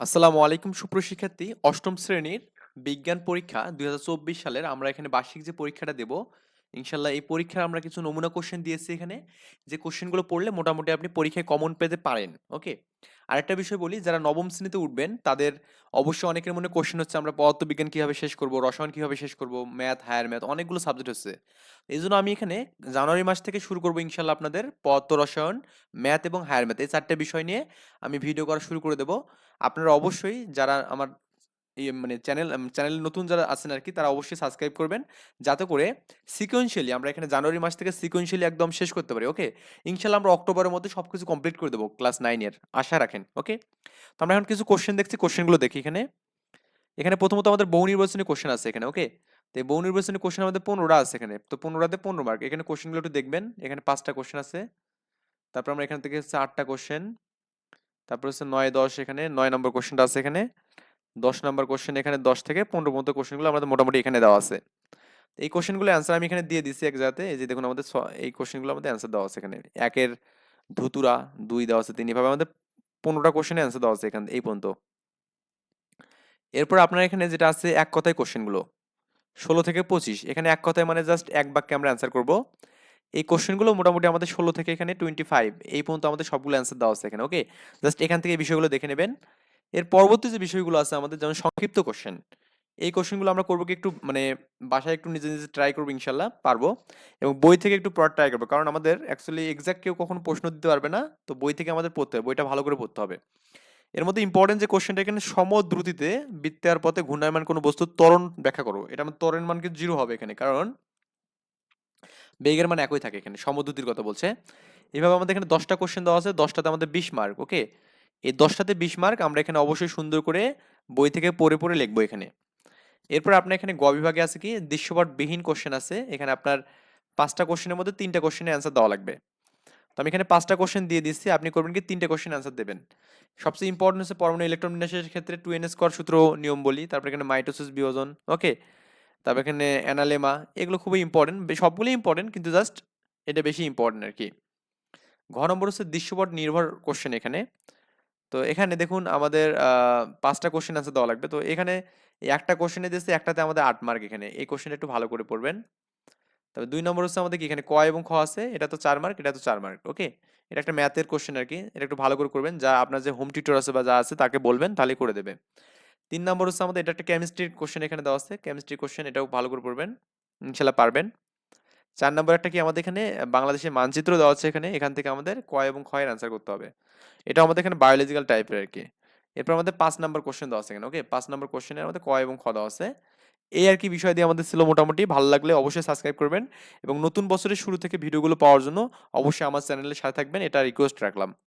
আসসালামু আলাইকুম সুপ্রশিক্ষার্থী অষ্টম শ্রেণির বিজ্ঞান পরীক্ষা দুই হাজার চব্বিশ সালের আমরা এখানে বার্ষিক যে পরীক্ষাটা দেব ইনশাল্লাহ এই পরীক্ষার আমরা কিছু নমুনা কোশ্চেন দিয়েছি এখানে। যে কোশ্চেনগুলো পড়লে মোটামুটি আপনি পরীক্ষায় কমন পেতে পারেন ওকে আরেকটা বিষয় বলি, যারা নবম শ্রেণীতে উঠবেন, তাদের অবশ্যই অনেকের মনে কোশ্চেন হচ্ছে, আমরা পদার্থবিজ্ঞান কীভাবে শেষ করব, রসায়ন কীভাবে শেষ করব ম্যাথ হায়ার ম্যাথ অনেকগুলো সাবজেক্ট হচ্ছে। এই জন্য আমি এখানে জানুয়ারি মাস থেকে শুরু করব ইনশাল্লাহ আপনাদের পদার্থ, রসায়ন ম্যাথ এবং হায়ার ম্যাথ এই চারটে বিষয় নিয়ে আমি ভিডিও করা শুরু করে দেবো। আপনারা অবশ্যই যারা আমার এই মানে চ্যানেল চ্যানেল নতুন যারা আছেন আর কি তারা অবশ্যই সাবস্ক্রাইব করবেন। যাতে করে সিকোয়েন্সিয়ালি আমরা এখানে জানুয়ারি মাস থেকে সিকোয়েন্সিয়ালি একদম শেষ করতে পারি ওকে ইনশাল্লাহ আমরা অক্টোবরের মধ্যে সব কিছু কমপ্লিট করে দেবো ক্লাস নাইনের আশা রাখেন ওকে তো আমরা এখন কিছু কোশ্চেন দেখছি কোশ্চেনগুলো দেখি এখানে। এখানে প্রথমত আমাদের বহু নির্বাচনী কোশ্চেন আছে এখানে ওকে তো বহু নির্বাচনী কোশ্চেন আমাদের পনেরোটা আছে এখানে, তো পনেরোটাতে পনেরো মার্ক এখানে কোশ্চেনগুলো একটু দেখবেন, এখানে পাঁচটা কোশ্চেন আছে। তারপর আমরা এখান থেকে হচ্ছে আটটা কোশ্চেন তারপর হচ্ছে নয় দশ এখানে, নয় নম্বর কোশ্চেনটা আছে এখানে। দশ নম্বর কোশ্চেন এখানে দশ থেকে পনেরো মতো কোশ্চেনগুলো আমাদের মোটামুটি এখানে দেওয়া আছে। এই কোশ্চেনগুলো অ্যান্সার আমি এখানে দিয়ে দিচ্ছি এক জায়গাতে। এই যে দেখুন, আমাদের এই কোশ্চেনগুলো আমাদের অ্যান্সার দেওয়া আছে এখানে। একের ধুতুরা, দুই দেওয়া আছে, তিন এভাবে আমাদের পনেরোটা কোশ্চেনের অ্যান্সার দেওয়া আছে এখানে এই পর্যন্ত। এরপর আপনার এখানে যেটা আছে এক কথায় কোশ্চেনগুলো ষোলো থেকে পঁচিশ। এখানে এক কথায় মানে জাস্ট এক বাক্যে আমরা অ্যান্সার করব। এই কোশ্চেনগুলো মোটামুটি আমাদের ষোলো থেকে এখানে টোয়েন্টি ফাইভ এই পর্যন্ত আমাদের সবগুলো অ্যান্সার দেওয়া আছে এখানে ওকে জাস্ট এখান থেকে বিষয়গুলো দেখে নেবেন। এর পরবর্তী যে বিষয়গুলো আছে আমাদের, যেমন সংক্ষিপ্ত কোশ্চেন এই কোশ্চেনগুলো আমরা করব কি একটু মানে বাসায় একটু নিজে নিজে ট্রাই করব ইনশাল্লাহ, পারব। এবং বই থেকে একটু পড়ার ট্রাই করব, কারণ আমাদের অ্যাকচুয়ালি এক্সাক্ট কেউ কখনো প্রশ্ন দিতে পারবে না, তো বই থেকে আমাদের পড়তে হবে, বইটা ভালো করে পড়তে হবে। এর মধ্যে ইম্পর্টেন্ট যে কোশ্চেনটা এখানে সমদ্রুতিতে বৃত্তার পথে ঘূর্ণায়মান কোনো বস্তু ত্বরণ ব্যাখ্যা করো এটা আমার ত্বরণ মান কিন্তু জিরো হবে এখানে, কারণ বেগের মান একই থাকে এখানে, সমদ্রুতির কথা বলছে। এভাবে আমাদের এখানে দশটা কোশ্চেন দেওয়া আছে, দশটাতে আমাদের বিশ মার্ক ওকে এই দশটাতে বিশ মার্ক আমরা এখানে অবশ্যই সুন্দর করে বই থেকে পড়ে পড়ে লিখব এখানে। এরপর আপনার এখানে গ বিভাগে আছে কি? দৃশ্যপটবিহীন কোশ্চেন আছে। এখানে আপনার পাঁচটা কোশ্চেনের মধ্যে তিনটা কোশ্চেনের অ্যান্সার দেওয়া লাগবে। তো আমি এখানে পাঁচটা কোশ্চেন দিয়ে দিচ্ছি। আপনি করবেন কি? তিনটে কোশ্চেন অ্যান্সার দেবেন। সবচেয়ে ইম্পর্টেন্ট হচ্ছে পরমাণু ইলেকট্রন বিন্যাসের ক্ষেত্রে টু এন স্কোয়ার সূত্র নিয়ম বলি। তারপর এখানে মাইটোসিস বিয়োজন ওকে তারপর এখানে অ্যানালেমা এগুলো খুবই ইম্পর্টেন্ট সবগুলোই ইম্পর্টেন্ট কিন্তু জাস্ট এটা বেশি ইম্পর্টেন্ট আর কি। ঘ নম্বর হচ্ছে দৃশ্যপট নির্ভর কোশ্চেন এখানে। তো এখানে দেখুন আমাদের পাঁচটা কোশ্চেন আনসার দেওয়া লাগবে। তো এখানে একটা কোশ্চেনে দিয়েছে, একটাতে আমাদের আট মার্ক এখানে। এই কোশ্চেনটা একটু ভালো করে পড়বেন। তবে দুই নম্বর হচ্ছে আমাদের কি, এখানে ক এবং খ আছে, এটা তো চার মার্ক এটা তো চার মার্ক ওকে এটা একটা ম্যাথের কোশ্চেন আর কি। এটা একটু ভালো করে করবেন। যা আপনার যে হোম টিউটর আছে বা যা আছে তাকে বলবেন তাহলে করে দেবে। তিন নম্বর হচ্ছে আমাদের এটা একটা কেমিস্ট্রির কোশ্চেন এখানে দেওয়া আছে। কেমিস্ট্রি কোশ্চেন এটাও ভালো করে পড়বেন। ইনশাল্লাহ পারবেন। চার নম্বর একটা কি আমাদের এখানে বাংলাদেশের মানচিত্র দেওয়া আছে এখানে, এখান থেকে আমাদের কয় এবং ক্ষয়ের অ্যান্সার করতে হবে। এটা আমাদের এখানে বায়োলজিক্যাল টাইপের আর কি এরপর আমাদের পাঁচ নম্বর কোশ্চেন দেওয়া আছে এখানে ওকে পাঁচ নম্বর কোশ্চেনে আমাদের কয় এবং খ দেওয়া আছে। এই আর কি বিষয় দিয়ে আমাদের ছিল মোটামুটি। ভালো লাগলে অবশ্যই সাবস্ক্রাইব করবেন এবং নতুন বছরের শুরু থেকে ভিডিওগুলো পাওয়ার জন্য অবশ্যই আমার চ্যানেলের সাথে থাকবেন, এটা রিকোয়েস্ট রাখলাম।